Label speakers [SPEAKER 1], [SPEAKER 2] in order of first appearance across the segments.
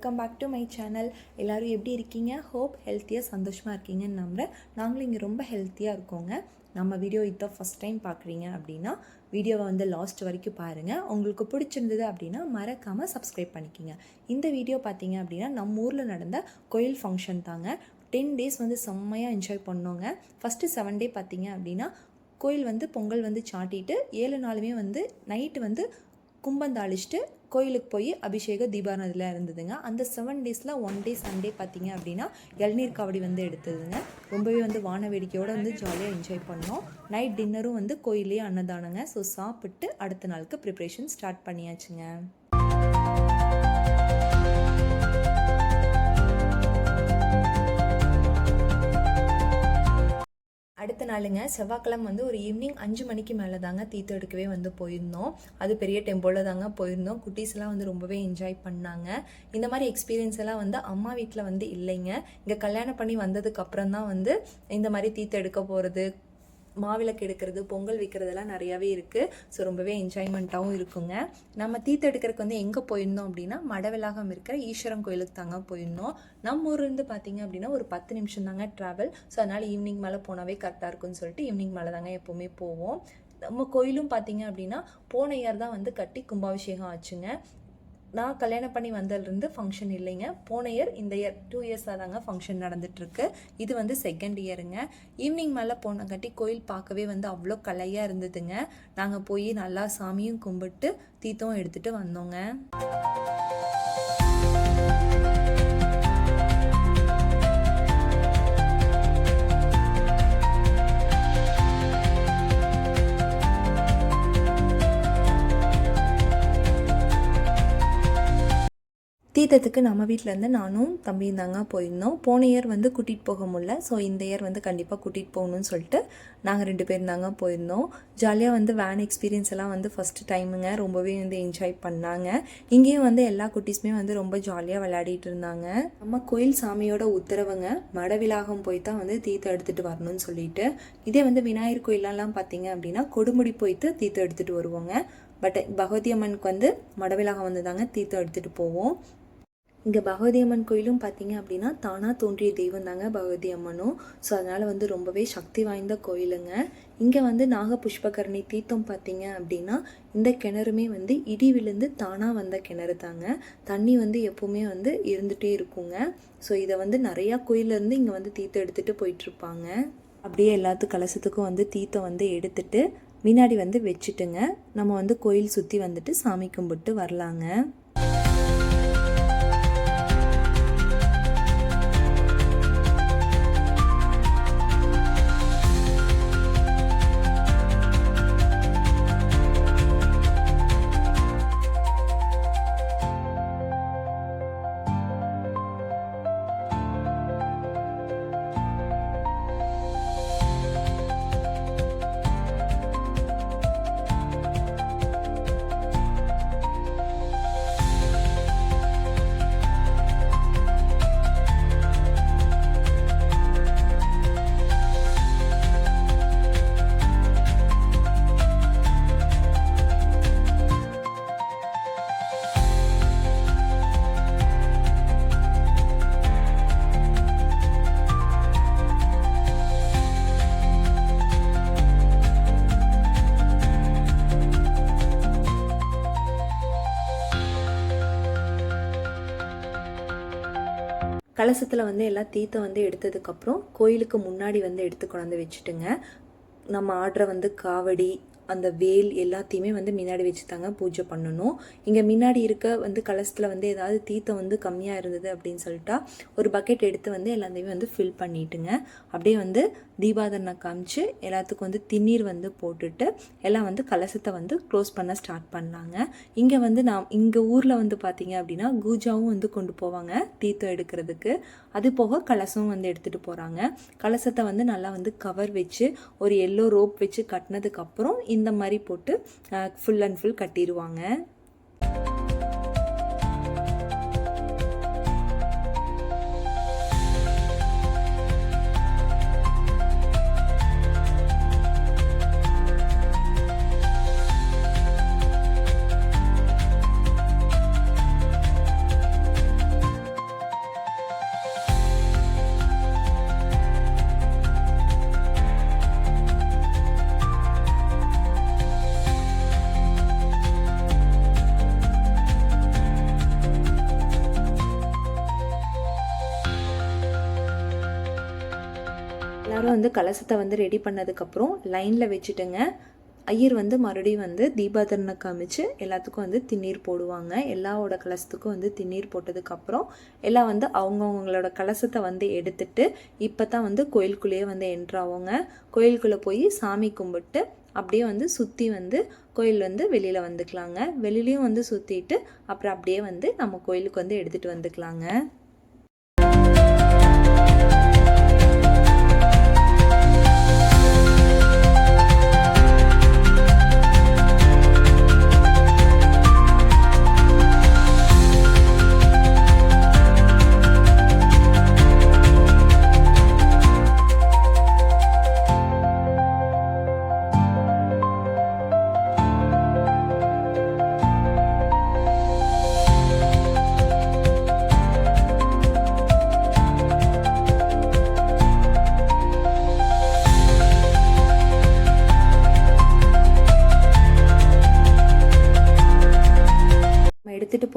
[SPEAKER 1] Welcome back to my channel எல்லோரும் எப்படி இருக்கீங்க? ஹோப் ஹெல்த்தியாக சந்தோஷமாக இருக்கீங்கன்னு நம்புகிறேன் நாங்களும் இங்கே ரொம்ப ஹெல்த்தியாக இருக்கோங்க. நம்ம வீடியோ இதான் ஃபஸ்ட் டைம் பார்க்குறீங்க அப்படின்னா வீடியோவை வந்து லாஸ்ட் வரைக்கும் பாருங்கள் உங்களுக்கு பிடிச்சிருந்தது அப்படின்னா மறக்காமல் சப்ஸ்கிரைப் பண்ணிக்கிங்க. இந்த வீடியோ பார்த்தீங்க அப்படின்னா நம்ம ஊரில் நடந்த கோயில் ஃபங்க்ஷன் தாங்க. டென் டேஸ் வந்து செம்மையாக என்ஜாய் பண்ணோங்க. ஃபஸ்ட்டு செவன் டே பார்த்தீங்க அப்படின்னா கோயில் வந்து பொங்கல் வந்து சாட்டிட்டு ஏழு நாளுமே வந்து நைட்டு வந்து கும்பந்தாளிச்சிட்டு கோயிலுக்கு போய் அபிஷேக தீபாரணத்தில் இருந்ததுங்க. அந்த செவன் டேஸில் ஒன் டே சண்டே பார்த்தீங்க அப்படின்னா இளநீர் காவடி வந்து எடுத்ததுங்க. ரொம்பவே வந்து வான வேடிக்கையோடு வந்து ஜாலியாக என்ஜாய் பண்ணோம். நைட் டின்னரும் வந்து கோயிலே அன்னதானங்க. ஸோ சாப்பிட்டு அடுத்த நாளுக்கு ப்ரிப்ரேஷன் ஸ்டார்ட் பண்ணியாச்சுங்க. அடுத்த நாளுங்க செவ்வாய்க்கிழமை வந்து ஒரு ஈவினிங் அஞ்சு மணிக்கு மேலே தாங்க தீர்த்தம் எடுக்கவே வந்து போயிருந்தோம். அது பெரிய டெம்போவில் தாங்க போயிருந்தோம். குட்டீஸ்லாம் வந்து ரொம்பவே என்ஜாய் பண்ணாங்க. இந்த மாதிரி எக்ஸ்பீரியன்ஸ் எல்லாம் வந்து அம்மா வீட்டில் வந்து இல்லைங்க. இங்கே கல்யாணம் பண்ணி வந்ததுக்கப்புறம் தான் வந்து இந்த மாதிரி தீர்த்தம் எடுக்க போகிறது மாவிளக்கு எடுக்கிறது பொங்கல் வைக்கிறதெல்லாம் நிறையாவே இருக்குது ஸோ ரொம்பவே என்ஜாய்மெண்ட்டாகவும் இருக்குங்க. நம்ம தீர்த்தம் எடுக்கிறதுக்கு வந்து எங்கே போயிருந்தோம் அப்படின்னா மடவிலாகம் இருக்கிற ஈஸ்வரன் கோயிலுக்கு தாங்க போயிருந்தோம். நம்ம ஊர்லேருந்து பார்த்தீங்க அப்படின்னா ஒரு பத்து நிமிஷம் தாங்க ட்ராவல் ஸோ அதனால் ஈவினிங் மேலே போனாவே கரெக்டாக இருக்கும்னு சொல்லிட்டு ஈவினிங் மேலே தாங்க எப்போவுமே போவோம். நம்ம கோயிலும் பார்த்தீங்க அப்படின்னா போன இயர் தான் வந்து கட்டி கும்பாபிஷேகம் ஆச்சுங்க. நான் கல்யாணம் பண்ணி வந்ததுலேருந்து ஃபங்க்ஷன் இல்லைங்க. போன இயர் இந்த இயர் டூ இயர்ஸாக தாங்க ஃபங்க்ஷன் நடந்துட்டுருக்கு. இது வந்து செகண்ட் இயருங்க ஈவினிங் மேலே போனங்காட்டி கோயில் பார்க்கவே வந்து அவ்வளோ கலையாக இருந்ததுங்க. நாங்கள் போய் நல்லா சாமியும் கும்பிட்டு தீர்த்தம் எடுத்துகிட்டு வந்தோங்க. தீர்த்தத்துக்கு நம்ம வீட்டிலேருந்து நானும் தம்பியும் தாங்க போயிருந்தோம். போன இயர் வந்து கூட்டிகிட்டு போக முடியல. ஸோ இந்த இயர் வந்து கண்டிப்பாக கூட்டிகிட்டு போகணும்னு சொல்லிட்டு நாங்கள் ரெண்டு பேரும் தாங்க போயிருந்தோம். ஜாலியாக வந்து வேன் எக்ஸ்பீரியன்ஸ் எல்லாம் வந்து ஃபஸ்ட்டு டைமுங்க ரொம்பவே வந்து என்ஜாய் பண்ணாங்க. இங்கேயும் வந்து எல்லா குட்டீஸுமே வந்து ரொம்ப ஜாலியாக விளையாடிட்டு இருந்தாங்க. நம்ம கோயில் சாமியோட உத்தரவுங்க மடவிலாகம் போய் தான் வந்து தீர்த்தம் எடுத்துகிட்டு வரணும்னு சொல்லிட்டு இதே வந்து விநாயகர் கோயிலெலாம் பார்த்தீங்க அப்படின்னா கொடுமுடி போய்த்து தீர்த்தம் எடுத்துகிட்டு வருவோங்க. பட் பகவதி அம்மனுக்கு வந்து மடவிலாகம் வந்து தாங்க தீர்த்தம் எடுத்துகிட்டு போவோம். இங்கே பகவதி அம்மன் கோயிலும் பார்த்தீங்க அப்படின்னா தானாக தோன்றிய தெய்வம் தாங்க பகவதி அம்மனும் ஸோ அதனால் வந்து ரொம்பவே சக்தி வாய்ந்த கோயிலுங்க. இங்கே வந்து நாக புஷ்பகரணி தீர்த்தம் பார்த்தீங்க அப்படின்னா இந்த கிணறுமே வந்து இடி விழுந்து தானாக வந்த கிணறு தாங்க. தண்ணி வந்து எப்போவுமே வந்து இருந்துகிட்டே இருக்குங்க. ஸோ இதை வந்து நிறையா கோயிலேருந்து இங்கே வந்து தீர்த்தம் எடுத்துகிட்டு போயிட்டுருப்பாங்க. அப்படியே எல்லாத்து கலசத்துக்கும் வந்து தீர்த்தம் வந்து எடுத்துட்டு முன்னாடி வந்து வச்சுட்டுங்க. நம்ம வந்து கோயில் சுற்றி வந்துட்டு சாமி கும்பிட்டு வரலாங்க. கலசத்தில் வந்து எல்லாம் தீர்த்தம் வந்து எடுத்ததுக்கப்புறம் கோயிலுக்கு முன்னாடி வந்து எடுத்து கொண்டாந்து வச்சுட்டுங்க. நம்ம ஆடுற வந்து காவடி அந்த வேல் எல்லாத்தையுமே வந்து முன்னாடி வச்சு தாங்க பூஜை பண்ணணும். இங்கே முன்னாடி இருக்க வந்து கலசத்தில் வந்து ஏதாவது தீர்த்தம் வந்து கம்மியாக இருந்தது அப்படின்னு சொல்லிட்டா ஒரு பக்கெட் எடுத்து வந்து எல்லாத்தையுமே வந்து ஃபில் பண்ணிட்டுங்க. அப்படியே வந்து தீபாதனை காமிச்சு எல்லாத்துக்கும் வந்து திண்ணீர் வந்து போட்டுட்டு எல்லாம் வந்து கலசத்தை வந்து க்ளோஸ் பண்ண ஸ்டார்ட் பண்ணாங்க. இங்கே வந்து நான் இங்கே ஊரில் வந்து பார்த்தீங்க அப்படின்னா கூஜாவும் வந்து கொண்டு போவாங்க தீர்த்தம் எடுக்கிறதுக்கு. அது போக கலசம் வந்து எடுத்துகிட்டு போகிறாங்க கலசத்தை வந்து நல்லா வந்து கவர் வச்சு ஒரு எல்லோ ரோப் வச்சு கட்டினதுக்கப்புறம் இந்த இந்த மாதிரி போட்டு ஃபுல் அண்ட் ஃபுல் கட்டிடுவாங்க கலசத்தை வந்து ரெடி பண்ணதுக்கப்புறம் லைனில் வச்சுட்டுங்க. ஐயர் வந்து மறுபடியும் வந்து தீபாதரனை காமிச்சு எல்லாத்துக்கும் வந்து திண்ணீர் போடுவாங்க. எல்லாவோட கலசத்துக்கும் வந்து திண்ணீர் போட்டதுக்கப்புறம் எல்லாம் வந்து அவங்கவுங்களோட கலசத்தை வந்து எடுத்துட்டு இப்போ தான் வந்து கோயிலுக்குள்ளேயே வந்து என்ட்ராவாங்க கோயிலுக்குள்ளே போய் சாமி கும்பிட்டு அப்படியே வந்து சுற்றி வந்து கோயில் வந்து வெளியில் வந்துக்கலாங்க. வெளிலையும் வந்து சுற்றிட்டு அப்புறம் அப்படியே வந்து நம்ம கோயிலுக்கு வந்து எடுத்துகிட்டு வந்துக்கலாங்க.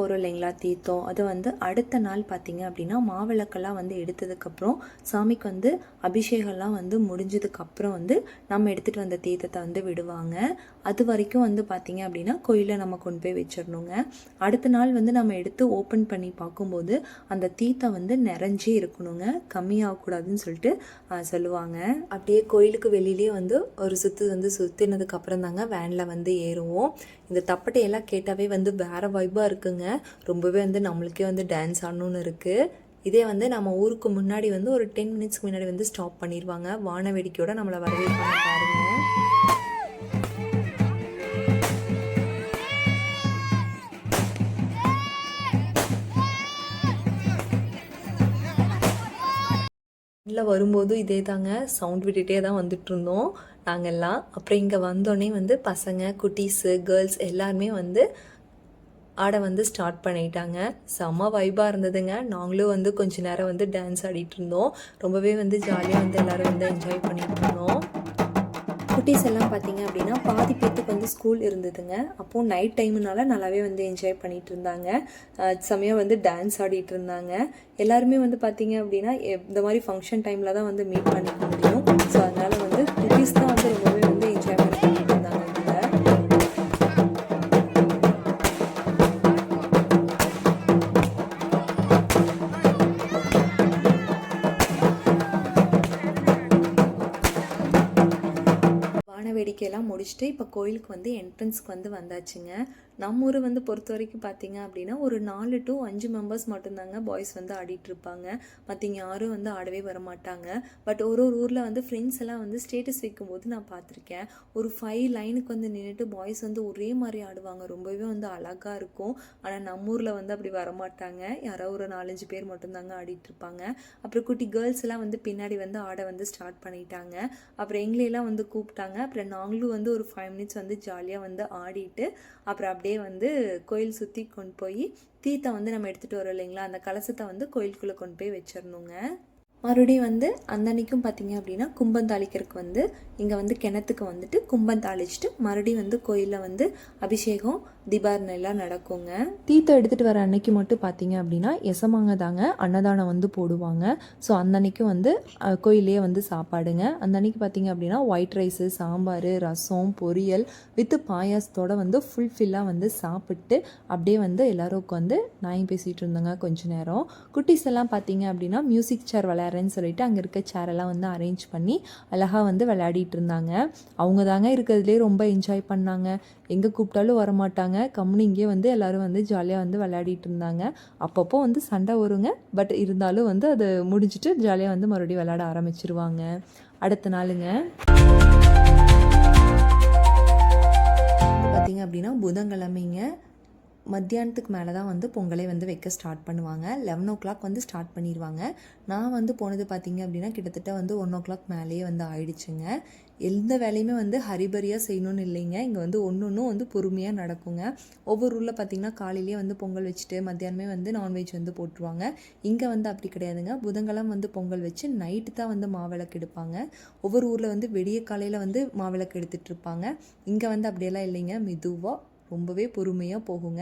[SPEAKER 1] போகிறோம் இல்லைங்களா தீர்த்தம். அது வந்து அடுத்த நாள் பார்த்தீங்க அப்படின்னா மாவிளக்கெல்லாம் வந்து எடுத்ததுக்கப்புறம் சாமிக்கு வந்து அபிஷேகம்லாம் வந்து முடிஞ்சதுக்கப்புறம் வந்து நம்ம எடுத்துகிட்டு வந்த தீர்த்தத்தை வந்து விடுவாங்க. அது வரைக்கும் வந்து பார்த்தீங்க அப்படின்னா கோயிலில் நம்ம கொண்டு போய் வச்சிடணுங்க. அடுத்த நாள் வந்து நம்ம எடுத்து ஓப்பன் பண்ணி பார்க்கும்போது அந்த தீத்தை வந்து நிறைஞ்சே இருக்கணுங்க. கம்மியாகக்கூடாதுன்னு சொல்லிட்டு சொல்லுவாங்க. அப்படியே கோயிலுக்கு வெளியிலேயே வந்து ஒரு சுற்று வந்து சுற்றினதுக்கு அப்புறம் தாங்க வேனில் வந்து ஏறுவோம். இந்த தப்பட்டையெல்லாம் கேட்டாவே வந்து வேற வைப்பாக இருக்குங்க. ரொம்பவே வந்து நம்மளுக்கே வந்து டான்ஸ் ஆடணும்னு இருக்குது இதே வந்து நம்ம ஊருக்கு முன்னாடி வந்து ஒரு டென் மினிட்ஸ்க்கு முன்னாடி வந்து ஸ்டாப் பண்ணிடுவாங்க வான வேடிக்கையோட நம்மளை வரவேற்பாங்க பாருங்க. இல்லை வரும்போதும் இதே தாங்க. சவுண்ட் விட்டுட்டே தான் வந்துட்டுருந்தோம் நாங்கள்லாம் அப்புறம் இங்கே வந்தோடனே வந்து பசங்க குட்டீஸு கேர்ள்ஸ் எல்லாருமே வந்து ஆட வந்து ஸ்டார்ட் பண்ணிட்டாங்க. செம்ம வைபாக இருந்ததுங்க. நாங்களும் வந்து கொஞ்ச நேரம் வந்து டான்ஸ் ஆடிட்டு இருந்தோம். ரொம்பவே வந்து ஜாலியாக வந்து எல்லோரும் வந்து என்ஜாய் பண்ணிட்டு இருந்தோம். குட்டீஸ் எல்லாம் பார்த்தீங்க அப்படின்னா பாதி பேத்துக்கு வந்து ஸ்கூல் இருந்ததுங்க. அப்போது நைட் டைம்னால நல்லாவே வந்து என்ஜாய் பண்ணிகிட்டு இருந்தாங்க. அஹ் வந்து டான்ஸ் ஆடிட்டு இருந்தாங்க. எல்லாருமே வந்து பார்த்தீங்க அப்படின்னா இந்த மாதிரி ஃபங்க்ஷன் டைமில் தான் வந்து மீட் பண்ணிக்க முடியும். ஸோ அதனால் வந்து குட்டீஸ் தான் வந்து ரொம்ப முடிச்சுட்டு இப்போ கோயிலுக்கு வந்து என்ட்ரன்ஸ்க்கு வந்து வந்தாச்சுங்க. நம்ம ஊர் வந்து பொறுத்த வரைக்கும் பார்த்தீங்க அப்படின்னா ஒரு நாலு டு அஞ்சு மெம்பர்ஸ் மட்டும்தாங்க பாய்ஸ் வந்து ஆடிட்டு இருப்பாங்க. மற்றவங்க யாரும் வந்து ஆடவே வர மாட்டாங்க பட் ஒரு ஒரு ஊரில் வந்து ஃப்ரெண்ட்ஸ் எல்லாம் வந்து ஸ்டேட்டஸ் வைக்கும்போது நான் பார்த்துருக்கேன் ஒரு ஃபைவ் லைனுக்கு வந்து நின்றுட்டு பாய்ஸ் வந்து ஒரே மாதிரி ஆடுவாங்க. ரொம்பவே வந்து அழகாக இருக்கும். ஆனால் நம்ம ஊரில் வந்து அப்படி வரமாட்டாங்க. யாரோ ஒரு நாலஞ்சு பேர் மட்டும்தாங்க ஆடிட்டு இருப்பாங்க. அப்புறம் குட்டி கேர்ள்ஸ் எல்லாம் வந்து பின்னாடி வந்து ஆட வந்து ஸ்டார்ட் பண்ணிட்டாங்க. அப்புறம் எங்களையெல்லாம் வந்து கூப்பிட்டாங்க. அப்புறம் நாங்களும் வந்து ஒரு ஃபைவ் மினிட்ஸ் வந்து ஜாலியாக வந்து ஆடிட்டு அப்புறம் அப்படியே வந்து கோயில் சுற்றி கொண்டு போய் தீத்தை வந்து நம்ம எடுத்துகிட்டு வரோம் இல்லைங்களா? அந்த கலசத்தை வந்து கோயிலுக்குள்ளே கொண்டு போய் வச்சிடணுங்க. மறுபடியும் வந்து அந்த அன்னைக்கும் பார்த்தீங்க அப்படின்னா கும்பம் தாளிக்கிறதுக்கு வந்து இங்கே வந்து கிணத்துக்கு வந்துட்டு கும்பம் தாளிச்சிட்டு மறுபடியும் வந்து கோயிலில் வந்து அபிஷேகம் தீபாரணம் எல்லாம் நடக்குங்க. தீர்த்தம் எடுத்துகிட்டு வர அன்னைக்கு மட்டும் பார்த்தீங்க அப்படின்னா எசமாங்க தாங்க அன்னதானம் வந்து போடுவாங்க. ஸோ அந்தன்னைக்கும் வந்து அஹ், கோயிலே வந்து சாப்பாடுங்க. அந்தன்னைக்கு பார்த்தீங்க அப்படின்னா ஒயிட் ரைஸு சாம்பார் ரசம் பொரியல் வித்து பாயாசத்தோட வந்து ஃபுல்ஃபில்லாக வந்து சாப்பிட்டு அப்படியே வந்து எல்லோரும் உட்காந்து நாயும் பேசிகிட்டு இருந்தாங்க கொஞ்ச நேரம். குட்டீஸ் எல்லாம் பார்த்தீங்க அப்படின்னா மியூசிக் சேர் தரேன்னு சொல்லிட்டு அங்கே இருக்க சேரெல்லாம் எல்லாம் வந்து அரேஞ்ச் பண்ணி அழகாக வந்து விளையாடிட்டு இருந்தாங்க. அவங்க தாங்க இருக்கிறதுலே ரொம்ப என்ஜாய் பண்ணாங்க. எங்கே கூப்பிட்டாலும் வரமாட்டாங்க. கம்முனு இங்கே வந்து எல்லாரும் வந்து ஜாலியாக வந்து விளையாடிட்டு இருந்தாங்க. அப்பப்போ வந்து சண்டை வருங்க. பட் இருந்தாலும் வந்து அது முடிஞ்சிட்டு ஜாலியாக வந்து மறுபடியும் விளையாட ஆரம்பிச்சிருவாங்க. அடுத்த நாளுங்க. பார்த்தீங்க அப்படின்னா புதன்கிழமைங்க. மத்தியானத்துக்கு மேலே தான் வந்து பொங்கலே வந்து வைக்க ஸ்டார்ட் பண்ணுவாங்க. லெவன் ஓ கிளாக் வந்து ஸ்டார்ட் பண்ணிடுவாங்க நான் வந்து போனது பார்த்தீங்க அப்படின்னா கிட்டத்தட்ட வந்து ஒன் ஓ கிளாக் மேலேயே வந்து ஆயிடுச்சுங்க. எந்த வேலையுமே வந்து ஹரிபரியாக செய்யணும்னு இல்லைங்க. இங்கே வந்து ஒன்று ஒன்றும் வந்து பொறுமையாக நடக்குங்க. ஒவ்வொரு ஊரில் பார்த்தீங்கன்னா காலையிலேயே வந்து பொங்கல் வச்சுட்டு மத்தியானமே வந்து நான்வெஜ் வந்து போட்டுருவாங்க. இங்கே வந்து அப்படி கிடையாதுங்க. புதன்கிழமை வந்து பொங்கல் வச்சு நைட்டு தான் வந்து மாவிளக்கு எடுப்பாங்க. ஒவ்வொரு ஊரில் வந்து விடிய காலையில் வந்து மாவிளக்கு எடுத்துகிட்டு இருப்பாங்க. இங்கே வந்து அப்படியெல்லாம் இல்லைங்க. மெதுவாக ரொம்பவே பொறுமையாக போகுங்க.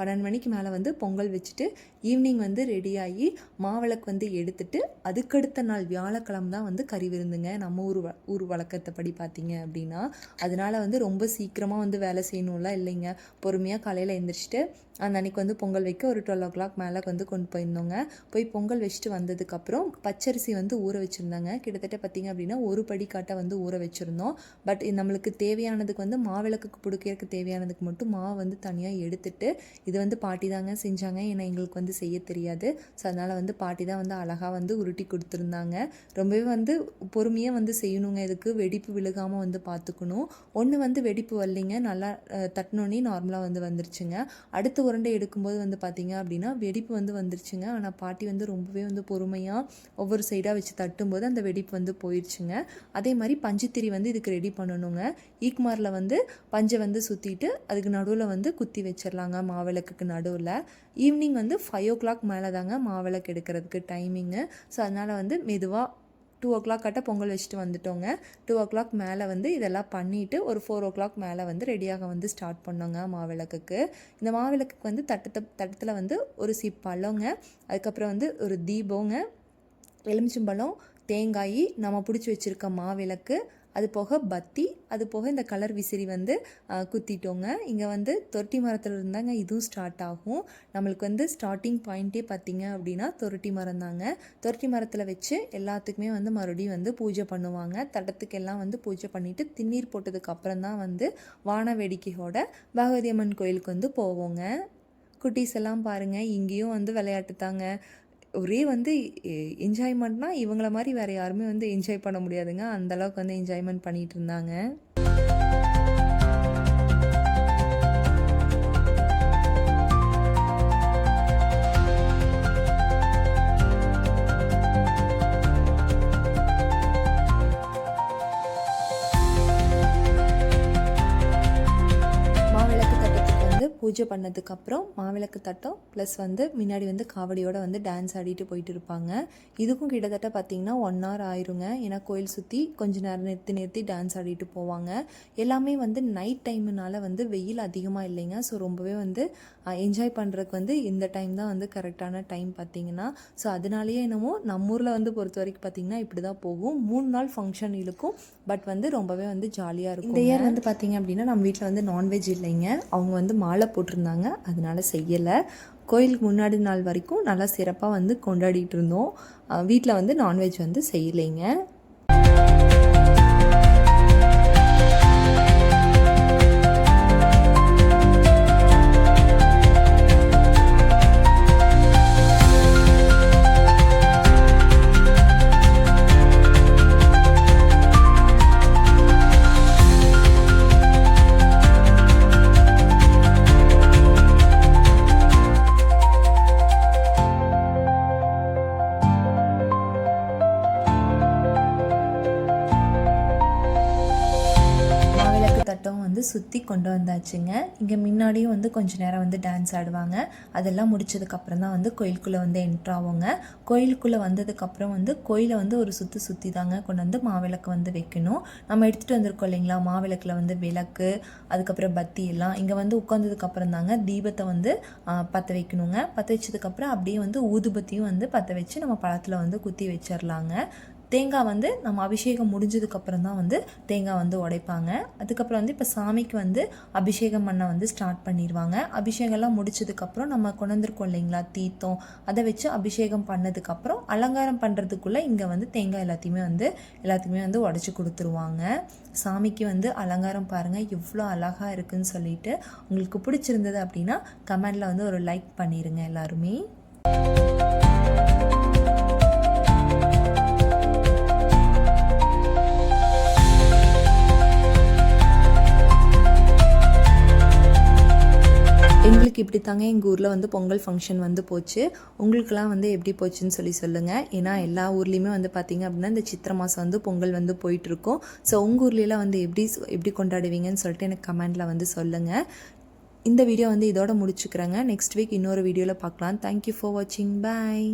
[SPEAKER 1] பன்னெண்டு மணிக்கு மேலே வந்து பொங்கல் வச்சுட்டு ஈவினிங் வந்து ரெடியாகி மாவிளக்கு வந்து எடுத்துட்டு அதுக்கடுத்த நாள் வியாழக்கிழமை தான் வந்து கறி விருந்துங்க. நம்ம ஊர் வ- ஊர் வழக்கத்தை படி பார்த்தீங்க அப்படின்னா அதனால் வந்து ரொம்ப சீக்கிரமாக வந்து வேலை செய்யணும்லாம் இல்லைங்க. பொறுமையாக காலையில் எழுந்திரிச்சிட்டு அந்த அன்னைக்கு வந்து பொங்கல் வைக்க ஒரு டுவெல் ஓ கிளாக் மேலே வந்து கொண்டு போயிருந்தோங்க. போய் பொங்கல் வச்சுட்டு வந்ததுக்கப்புறம் பச்சரிசி வந்து ஊற வச்சுருந்தாங்க. கிட்டத்தட்ட பார்த்தீங்க அப்படின்னா ஒரு படிக்காட்டை வந்து ஊற வச்சுருந்தோம். பட் நம்மளுக்கு தேவையானதுக்கு வந்து மாவிளக்குக்கு பிடிக்கிறதுக்கு தேவையானதுக்கு மட்டும் மாவு வந்து தனியாக எடுத்துட்டு இது வந்து பாட்டி தாங்க செஞ்சாங்க. ஏன்னா எங்களுக்கு வந்து செய்ய தெரியாது. ஸோ அதனால் வந்து பாட்டி தான் வந்து அழகாக வந்து உருட்டி கொடுத்துருந்தாங்க. ரொம்பவே வந்து பொறுமையாக வந்து செய்யணுங்க. இதுக்கு வெடிப்பு விழுகாமல் வந்து பார்த்துக்கணும் ஒன்று வந்து வெடிப்பு வரலைங்க. நல்லா தட்டினோன்னே நார்மலாக வந்து வந்துருச்சுங்க. அடுத்த உருண்டை எடுக்கும்போது வந்து பார்த்தீங்க அப்படின்னா வெடிப்பு வந்து வந்துருச்சுங்க. ஆனால் பாட்டி வந்து ரொம்பவே வந்து பொறுமையாக ஒவ்வொரு சைடாக வச்சு தட்டும்போது அந்த வெடிப்பு வந்து போயிடுச்சுங்க அதே மாதிரி பஞ்சுத்திரி வந்து இதுக்கு ரெடி பண்ணணுங்க. ஈக்மாரில் வந்து பஞ்சை வந்து சுற்றிட்டு அதுக்கு நடுவில் வந்து குத்தி வச்சிடலாங்க மாவிளக்குக்கு நடுவில் ஈவினிங் வந்து ஃபைவ் ஓ கிளாக் மேலே தாங்க மாவிளக்கு எடுக்கிறதுக்கு டைமிங்கு ஸோ அதனால் வந்து மெதுவாக டூ ஓ கிளாக் கட்ட பொங்கல் வச்சுட்டு வந்துட்டோங்க. டூ ஓ கிளாக் மேலே வந்து இதெல்லாம் பண்ணிவிட்டு ஒரு ஃபோர் ஓ கிளாக் மேலே வந்து ரெடியாக வந்து ஸ்டார்ட் பண்ணோங்க மாவிளக்குக்கு. இந்த மாவிளக்குக்கு வந்து தட்டத்தை தட்டத்தில் வந்து ஒரு சிப் பழங்க அதுக்கப்புறம் வந்து ஒரு தீபங்க எலுமிச்சம்பழம் தேங்காய் நம்ம பிடிச்சி வச்சுருக்க மாவிளக்கு அது போக பத்தி அது போக இந்த கலர் விசிறி வந்து குத்திட்டோங்க. இங்கே வந்து தொரட்டி மரத்தில் இருந்தாங்க இதுவும் ஸ்டார்ட் ஆகும். நம்மளுக்கு வந்து ஸ்டார்டிங் பாயிண்ட்டே பார்த்தீங்க அப்படின்னா தொரட்டி மரம் தாங்க. தொரட்டி மரத்தில் வச்சு எல்லாத்துக்குமே வந்து மறுபடியும் வந்து பூஜை பண்ணுவாங்க. தடத்துக்கெல்லாம் வந்து பூஜை பண்ணிவிட்டு திண்ணீர் போட்டதுக்கு அப்புறம் தான் வந்து வான வேடிக்கையோட பகவதி அம்மன் கோயிலுக்கு வந்து போவோங்க. குட்டீஸ் எல்லாம் பாருங்கள் இங்கேயும் வந்து விளையாட்டு தாங்க ஒரே வந்து என்ஜாய்மெண்ட்னால் இவங்கள மாதிரி வேறு யாருமே வந்து என்ஜாய் பண்ண முடியாதுங்க. அந்த அளவுக்கு வந்து என்ஜாய்மெண்ட் பண்ணிகிட்டு இருந்தாங்க. பூஜை பண்ணதுக்கப்புறம் மாவிளக்கு தட்டம் ப்ளஸ் வந்து முன்னாடி வந்து காவடியோட வந்து டான்ஸ் ஆடிட்டு போயிட்டு இருப்பாங்க. இதுக்கும் கிட்டத்தட்ட பார்த்தீங்கன்னா ஒன் ஹவர் ஆயிருங்க. ஏன்னா கோயில் சுற்றி கொஞ்ச நேரம் நிறுத்தி நிறுத்தி டான்ஸ் ஆடிட்டு போவாங்க. எல்லாமே வந்து நைட் டைமுனால வந்து வெயில் அதிகமாக இல்லைங்க. ஸோ ரொம்பவே வந்து என்ஜாய் பண்ணுறதுக்கு வந்து இந்த டைம் தான் வந்து கரெக்டான டைம் பார்த்தீங்கன்னா ஸோ அதனாலேயே என்னமோ நம்ம ஊரில் வந்து பொறுத்த வரைக்கும் பார்த்தீங்கன்னா இப்படி தான் போகும். மூணு நாள் ஃபங்க்ஷன் இழுக்கும். பட் வந்து ரொம்பவே வந்து ஜாலியாக இருக்கும் இந்த இயர் வந்து பார்த்தீங்க அப்படின்னா நம்ம வீட்டில் வந்து நான்வெஜ் இல்லைங்க. அவங்க வந்து மாலை போட்டிருந்தாங்க. அதனால் செய்யலை. கோயிலுக்கு முன்னாடி நாள் வரைக்கும் நல்லா சிறப்பாக வந்து கொண்டாடிட்டு இருந்தோம். வீட்டில் வந்து நான்வெஜ் வந்து செய்யலைங்க. வந்து சுற்றி கொண்டு வந்தாச்சுங்க. இங்கே முன்னாடியும் வந்து கொஞ்ச நேரம் வந்து டான்ஸ் ஆடுவாங்க. அதெல்லாம் முடிச்சதுக்கப்புறம் தான் வந்து கோயிலுக்குள்ளே வந்து என்ட்ரு ஆவோங்க. கோயிலுக்குள்ளே வந்ததுக்கப்புறம் வந்து கோயிலை வந்து ஒரு சுற்றி சுற்றி தாங்க கொண்டு வந்து மாவிளக்கு வந்து வைக்கணும். நம்ம எடுத்துகிட்டு வந்திருக்கோம் இல்லைங்களா? மாவிளக்கில் வந்து விளக்கு அதுக்கப்புறம் பத்தி எல்லாம். இங்கே வந்து உட்காந்ததுக்கப்புறம் தாங்க தீபத்தை வந்து பற்ற வைக்கணுங்க. பற்ற வச்சதுக்கப்புறம் அப்படியே வந்து ஊதுபத்தியும் வந்து பற்ற வச்சு நம்ம பழத்தில் வந்து குத்தி வச்சிடலாங்க தேங்காய் வந்து நம்ம அபிஷேகம் முடிஞ்சதுக்கப்புறம் தான் வந்து தேங்காய் வந்து உடைப்பாங்க. அதுக்கப்புறம் வந்து இப்போ சாமிக்கு வந்து அபிஷேகம் பண்ண வந்து ஸ்டார்ட் பண்ணிடுவாங்க அபிஷேகம்லாம் முடிச்சதுக்கப்புறம் நம்ம கொண்டிருக்கோம் இல்லைங்களா? தீர்த்தம். அதை வச்சு அபிஷேகம் பண்ணதுக்கப்புறம் அலங்காரம் பண்ணுறதுக்குள்ளே இங்கே வந்து தேங்காய் எல்லாத்தையுமே வந்து எல்லாத்தையுமே வந்து உடச்சி கொடுத்துருவாங்க. சாமிக்கு வந்து அலங்காரம் பாருங்கள் எவ்வளோ அழகாக இருக்குன்னு சொல்லிட்டு உங்களுக்கு பிடிச்சிருந்தது அப்படின்னா கமெண்டில் வந்து ஒரு லைக் பண்ணிடுங்க எல்லாருமே. இப்படி தாங்க எங்கள் ஊரில் வந்து பொங்கல் ஃபங்க்ஷன் வந்து போச்சு. உங்களுக்கெல்லாம் வந்து எப்படி போச்சுன்னு சொல்லி சொல்லுங்கள் ஏன்னா எல்லா ஊர்லேயுமே வந்து பார்த்திங்க அப்படின்னா இந்த சித்திரை மாதம் வந்து பொங்கல் வந்து போயிட்டுருக்கோம். ஸோ உங்கள் ஊர்லலாம் வந்து எப்படி எப்படி கொண்டாடுவீங்கன்னு சொல்லிட்டு எனக்கு கமெண்டில் வந்து சொல்லுங்கள் இந்த வீடியோ வந்து இதோட முடிச்சுக்கிறேங்க. நெக்ஸ்ட் வீக் இன்னொரு வீடியோவில் பார்க்கலாம் தேங்க்யூ ஃபார் வாட்சிங் பை